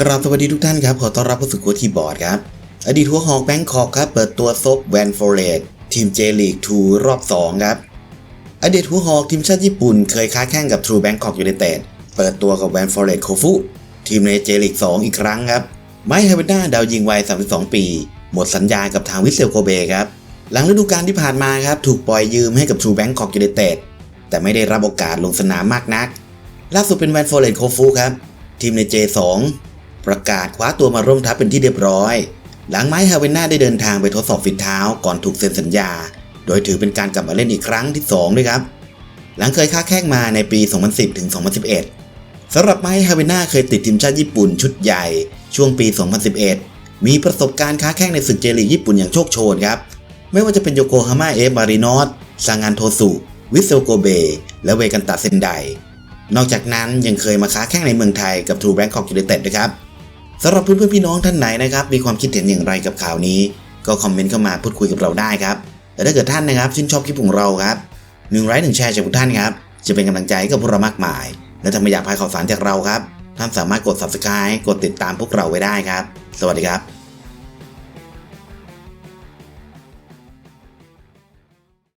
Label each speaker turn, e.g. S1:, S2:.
S1: กราบสวัสดีทุกท่านครับ ขอต้อนรับเข้าสู่กัวทีบอร์ดครับ อดีตหัวหอกแบงคอกครับ เปิดตัวซบแวนฟอร์เรตทีมเจลีก2รอบ 2 ครับ อดีตหัวหอกทีมชาติญี่ปุ่น เคยค้าแข่งกับ True Bangkok United เปิดตัวกับแวนฟอร์เรตโคฟุทีมในเจลีก2 อีกครั้งครับ ไมค์เฮเวนด้าดาวยิงวัย 32 ปี หมดสัญญากับทางวิเซลโกเบครับ หลังฤดูกาลที่ผ่านมาครับ ถูกปล่อยยืมให้กับ True Bangkok United แต่ไม่ได้รับโอกาสลงสนามมากนัก ล่าสุดเป็นแวนฟอร์เรตโคฟุครับ ทีมใน J2 ประกาศคว้าตัวมาร่วมทัพเป็นที่เรียบร้อย หลังไมค์ฮาเวนน่าได้เดินทางไปทดสอบฝีเท้าก่อนถูกเซ็นสัญญา โดยถือเป็นการกลับมาเล่นอีกครั้งที่ 2 ด้วยครับ หลังเคยค้าแข่งมาในปี 2010 ถึง 2011 สำหรับไมค์ฮาเวนน่าเคยติดทีมชาติญี่ปุ่นชุดใหญ่ ช่วงปี 2011 มีประสบการณ์ค้าแข่งในศึกเจลีกญี่ปุ่นอย่างโชคโชนครับ ไม่ว่าจะเป็นโยโกฮาม่าเอฟมารินอสซางานโทสุ วิเซโกเบ และเวกันตาเซนไดนอกจากนั้นยังเคยมาค้าแข่งในเมืองไทยกับ True Bangkok United ด้วยครับ สำหรับเพื่อนๆพี่น้องท่านไหนนะครับ มีความคิดเห็นอย่างไรกับข่าวนี้ ก็คอมเมนต์เข้ามาพูดคุยกับเราได้ครับแต่ถ้าเกิดท่านนะครับชื่นชอบคลิปของเราครับหนึ่งไลค์หนึ่งแชร์จากทุกท่านครับจะเป็นกำลังใจให้กับพวกเรามากมาย และถ้าไม่อยากพลาดข่าวสารจากเราครับท่านสามารถกด subscribe กดติดตามพวกเราไว้ได้ครับ สวัสดีครับ